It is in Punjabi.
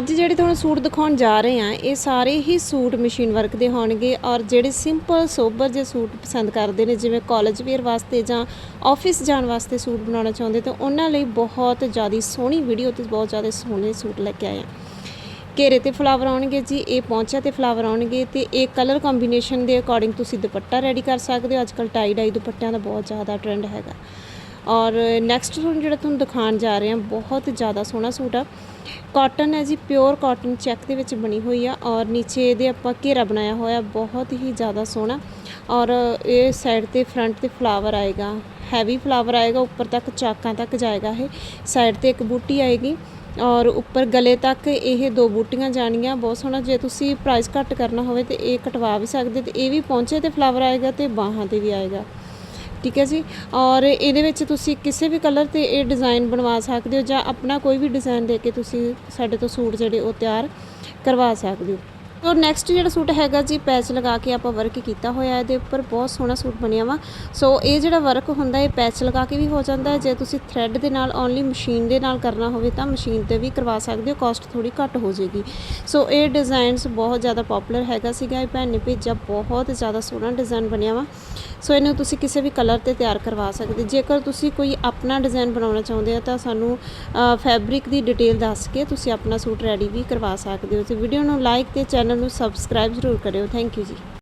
ਅੱਜ ਜਿਹੜੇ ਤੁਹਾਨੂੰ ਸੂਟ ਦਿਖਾਉਣ ਜਾ ਰਹੇ ਆ ਇਹ ਸਾਰੇ ਹੀ ਸੂਟ ਮਸ਼ੀਨ ਵਰਕ ਦੇ ਹੋਣਗੇ ਔਰ ਜਿਹੜੇ ਸਿੰਪਲ ਸੋਬਰ ਜਿਹੇ ਸੂਟ ਪਸੰਦ ਕਰਦੇ ਨੇ, ਜਿਵੇਂ ਕਾਲਜ ਵੇਅਰ ਵਾਸਤੇ ਜਾਂ ਆਫਿਸ ਜਾਣ ਵਾਸਤੇ ਸੂਟ ਬਣਾਉਣਾ ਚਾਹੁੰਦੇ, ਤਾਂ ਉਹਨਾਂ ਲਈ ਬਹੁਤ ਜ਼ਿਆਦਾ ਸੋਹਣੀ ਵੀਡੀਓ ਤੇ ਬਹੁਤ ਜ਼ਿਆਦਾ ਸੋਹਣੇ ਸੂਟ ਲੈ ਕੇ ਆਏ ਆ ਘੇਰੇ ਤੇ ਫਲਾਵਰ ਆਉਣਗੇ ਜੀ, ਇਹ ਪੌਂਚਾ ਤੇ ਫਲਾਵਰ ਆਉਣਗੇ ਤੇ ਇਹ ਕਲਰ ਕੰਬੀਨੇਸ਼ਨ ਦੇ ਅਕੋਰਡਿੰਗ ਤੁਸੀਂ ਦੁਪੱਟਾ ਰੈਡੀ ਕਰ ਸਕਦੇ ਹੋ। ਅੱਜਕੱਲ ਟਾਈ ਡਾਈ ਦੁਪੱਟਿਆਂ ਦਾ ਬਹੁਤ ਜ਼ਿਆਦਾ ਟ੍ਰੈਂਡ ਹੈਗਾ। ਔਰ ਨੈਕਸਟ ਤੁਹਾਨੂੰ ਜਿਹੜਾ ਤੁਹਾਨੂੰ ਦਿਖਾਉਣ ਜਾ ਰਹੇ ਹਾਂ, ਬਹੁਤ ਜ਼ਿਆਦਾ ਸੋਹਣਾ ਸੂਟ ਆ। ਕਾਟਨ ਹੈ ਜੀ ਪਿਓਰ ਕਾਟਨ ਚੈੱਕ ਦੇ ਵਿੱਚ ਬਣੀ ਹੋਈ ਆ ਔਰ ਨੀਚੇ ਇਹਦੇ ਆਪਾਂ ਘੇਰਾ ਬਣਾਇਆ ਹੋਇਆ, ਬਹੁਤ ਹੀ ਜ਼ਿਆਦਾ ਸੋਹਣਾ। ਔਰ ਇਹ ਸਾਈਡ ਤੇ ਫਰੰਟ ਤੇ ਫਲਾਵਰ ਆਏਗਾ ਹੈਵੀ ਫਲਾਵਰ ਆਏਗਾ, ਉੱਪਰ ਤੱਕ ਚਾਕਾਂ ਤੱਕ ਜਾਏਗਾ ਇਹ। ਸਾਈਡ ਤੇ ਇੱਕ ਬੂਟੀ ਆਏਗੀ ਔਰ ਉੱਪਰ ਗਲੇ ਤੱਕ ਇਹ ਦੋ ਬੂਟੀਆਂ ਜਾਣੀਆਂ ਬਹੁਤ ਸੋਹਣਾ। ਜੇ ਤੁਸੀਂ ਪ੍ਰਾਈਸ ਘੱਟ ਕਰਨਾ ਹੋਵੇ ਤੇ ਇਹ ਕਟਵਾ ਵੀ ਸਕਦੇ ਤੇ ਇਹ ਵੀ ਪਹੁੰਚੇ ਤੇ ਫਲਾਵਰ ਆਏਗਾ ਤੇ ਬਾਹਾਂ ਤੇ ਵੀ ਆਏਗਾ। ਠੀਕ ਹੈ ਜੀ? ਔਰ ਇਹਦੇ ਵਿੱਚ ਤੁਸੀਂ ਕਿਸੇ ਵੀ ਕਲਰ ਤੇ ਇਹ ਡਿਜ਼ਾਈਨ ਬਣਵਾ ਸਕਦੇ ਹੋ ਜਾਂ ਆਪਣਾ ਕੋਈ ਵੀ ਡਿਜ਼ਾਈਨ ਦੇ ਕੇ ਤੁਸੀਂ ਸਾਡੇ ਤੋਂ ਸੂਟ ਜਿਹੜੇ ਉਹ ਤਿਆਰ ਕਰਵਾ ਸਕਦੇ ਹੋ। ਔਰ ਨੈਕਸਟ ਜਿਹੜਾ ਸੂਟ ਹੈਗਾ ਜੀ ਪੈਚ ਲਗਾ ਕੇ ਆਪਾਂ ਵਰਕ ਕੀਤਾ ਹੋਇਆ ਇਹਦੇ ਉੱਪਰ, ਬਹੁਤ ਸੋਹਣਾ ਸੂਟ ਬਣਿਆ ਵਾ। ਸੋ ਇਹ ਜਿਹੜਾ ਵਰਕ ਹੁੰਦਾ, ਇਹ ਪੈਚ ਲਗਾ ਕੇ ਵੀ ਹੋ ਜਾਂਦਾ। ਹੈ ਜੇ ਤੁਸੀਂ ਥ੍ਰੈਡ ਦੇ ਨਾਲ ਓਨਲੀ ਮਸ਼ੀਨ ਦੇ ਨਾਲ ਕਰਨਾ ਹੋਵੇ ਤਾਂ ਮਸ਼ੀਨ ਤੇ ਵੀ ਕਰਵਾ ਸਕਦੇ ਹੋ ਕਾਸਟ ਥੋੜੀ ਘੱਟ ਹੋ ਜਾਏਗੀ। ਸੋ ਇਹ ਡਿਜ਼ਾਈਨਸ ਬਹੁਤ ਜ਼ਿਆਦਾ ਪਪੂਲਰ ਹੈਗਾ ਸੀਗਾ, ਇਹ ਭੈਣ ਨੇ ਭੇਜਿਆ, ਬਹੁਤ ਜ਼ਿਆਦਾ ਸੋਹਣਾ ਡਿਜ਼ਾਈਨ ਬਣਿਆ ਵਾ। ਸੋ ਇਹਨੂੰ ਤੁਸੀਂ ਕਿਸੇ ਵੀ ਕਲਰ ਤੇ ਤਿਆਰ ਕਰਵਾ ਸਕਦੇ। ਜੇਕਰ ਤੁਸੀਂ ਕੋਈ ਆਪਣਾ ਡਿਜ਼ਾਈਨ ਬਣਾਉਣਾ ਚਾਹੁੰਦੇ ਆ ਤਾਂ ਸਾਨੂੰ ਫੈਬਰਿਕ ਦੀ ਡਿਟੇਲ ਦੱਸ ਕੇ ਤੁਸੀਂ ਆਪਣਾ ਸੂਟ ਰੈਡੀ ਵੀ ਕਰਵਾ ਸਕਦੇ ਹੋ। ਤੇ ਵੀਡੀਓ ਨੂੰ ਲਾਈਕ ਤੇ ਚੈਨਲ ਨੂੰ ਸਬਸਕ੍ਰਾਈਬ ਜ਼ਰੂਰ ਕਰਿਓ। ਥੈਂਕ ਯੂ ਜੀ।